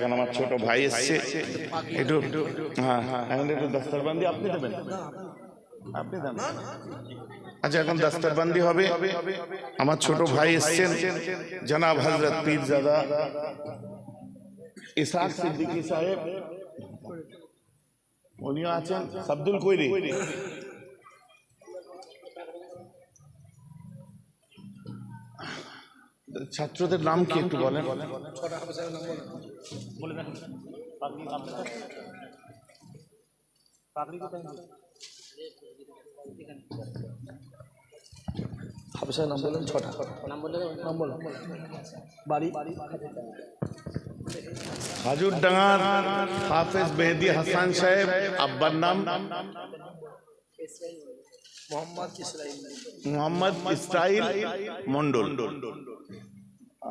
এখন আমার ছোট ভাই এসছে। একটু হ্যাঁ হ্যাঁ এখন একটু দস্তরবন্দি আপনি দেবেন? আপনি দেন। আচ্ছা এখন দস্তরবন্দি হবে। আমার ছোট ভাই এসছেন। জনাব হজরত পীরজাদা ইসাক সিদ্দিকী সাহেব। উনিও আছেন। সাবদুল কৈরি ছাত্রদের নাম কি একটু বলেন? হাফিজের নাম বললেন ছটা। নাম বলুন। বাড়ি? হাজুর ডাঙ্গার হাফেজ মেহেদি হাসান সাহেব আব্বার নাম? মোহাম্মদ ইসরাইল। মোহাম্মদ ইসরাইল মন্ডল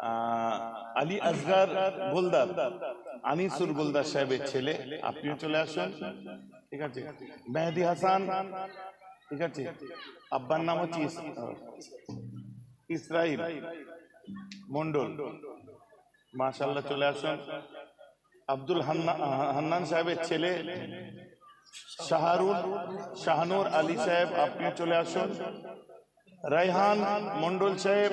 আলী আসগার গোলদার আনিসুর গোলদার সাহেবের ছেলে। আপনিও চলে আসুন। ঠিক আছে? মেহেদি হাসান। ঠিক আছে? আব্বার নাম হচ্ছে ইস- ইসরাইল মন্ডল মাশাল্লাহ চলে আসুন। আব্দুল হান্না- হান্নান সাহেবের ছেলে শাহরুল শাহনুর আলী সাহেব, আপনিও চলে আসুন। রাইহান মন্ডল সাহেব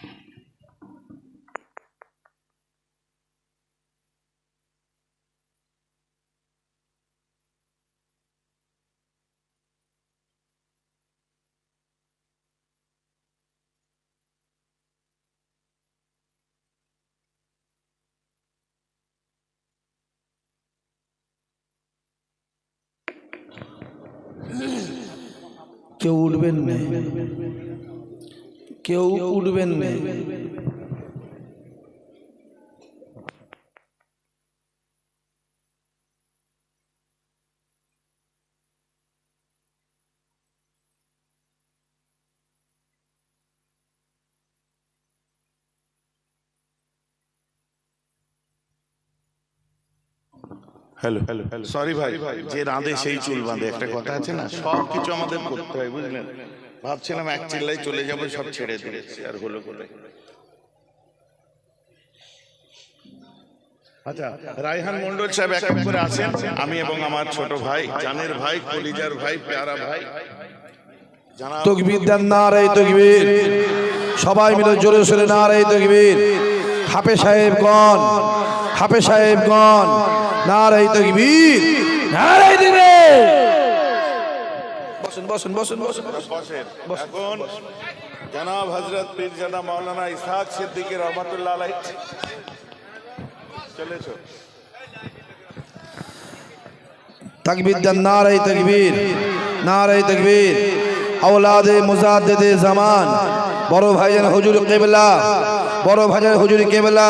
কেউ উঠবেন না কেউ উঠবেন না হ্যালো হ্যালো হ্যালো সরি ভাই যে রাঁধে সেই চুল বাঁধে একটা কথা আছে না? সব কিছু আমাদের করতে হয় বুঝলেন? ভাবছিলাম এক চিল্লাই চলে যাব সব ছেড়ে দিয়েছি আর হলো বলে। আচ্ছা রায়হান মন্ডল সাহেব এক এক করে আসেন আমি এবং আমার ছোট ভাই জানের ভাই কলিজার ভাই পেয়ারা ভাই। তকবীর দেন না রে তকবীর। সবাই মিলে জোরে সোরে না রে তকবীর। হাফে সাহেবগণ হাফে সাহেব সাহেবগণ না রে তকবীর। না রে তকবীর। বসুন বসুন বসুন বসুন বসেন। এখন জনাব হজরত পীরজাদা মাওলানা ইসহাক সিদ্দিকী রহমতুল্লাহ আলাই চলেছো। তকবীর দেন না রে তকবীর না রে তকবীর। আওলাদে মুজাদ্দেদে জামান বড় ভাইজান হুজুর কেবলা বড় ভাইজান হুজুর কেবলা।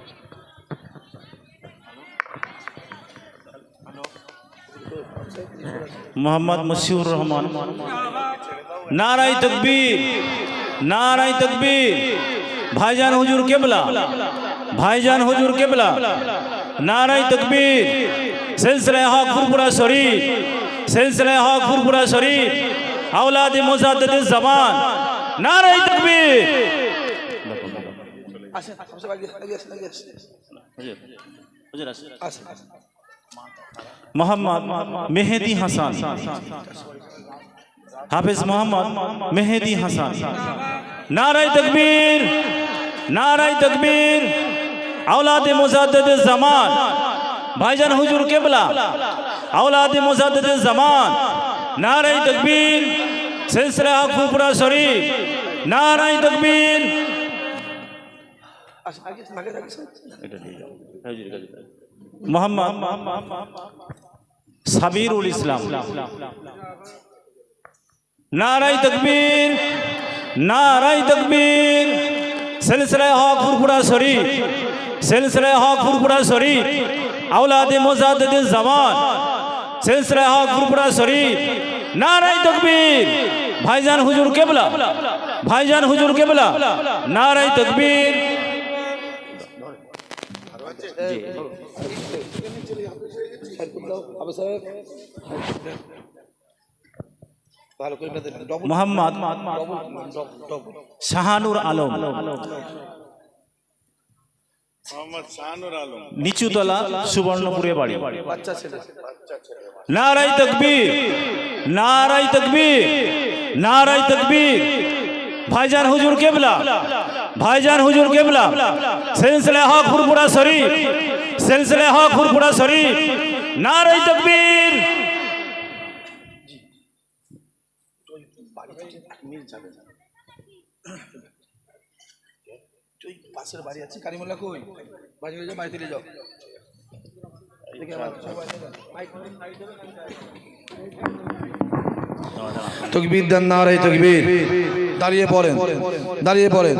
محمد مسیور رحمان نعرہ تکبیر نعرہ تکبیر بھائی جان حجور قبلہ بھائی جان حجور قبلہ نعرہ تکبیر سلسلہ حق فرپورہ شریف سلسلہ حق فرپورہ شریف اولاد مزادد الزمان نعرہ تکبیر حجر محمد مہدی حسان حافظ محمد مہدی حسان نعرہ تکبیر نعرہ تکبیر۔ اولاد مزدد زمان۔ بھائی جان حجور قبلہ۔ اولاد مزدد زمان۔ نعرہ تکبیر سلسلہ خوبرا شریف۔ نعرہ تکبیر۔ মোহাম্মদ সাবিরুল ইসলাম। নারাই তকবীর নারাই তকবীর। সিলসিলায় হক ফুরফুরা শরীফ, সিলসিলায় হক ফুরফুরা শরীফ। আওলাদে মোজাদ্দিদ জামান। সিলসিলায় হক ফুরফুরা শরীফ। নারাই তকবীর। ভাইজান হুজুর কেবলা। ভাইজান হুজুর কেবলা। নারাই তকবীর। মোহাম্মদ শাহানুর আলম। মোহাম্মদ শাহানুর আলম। নিচুতলা সুবর্ণপুরে বাড়ি। নারাই তকবীর। নারাই তকবীর। নারাই তকবীর। ভাইজান হুজুর কেবলা। ভাইজান হুজুর কেবলা। সিলসিলা হক ফুরফুরা শরীফ। সিলসিলা হক ফুরফুরা শরীফ। নারাই তকবীর। তকবীর দেন নারাই তকবীর। দাঁড়িয়ে পড়েন দাঁড়িয়ে পড়েন।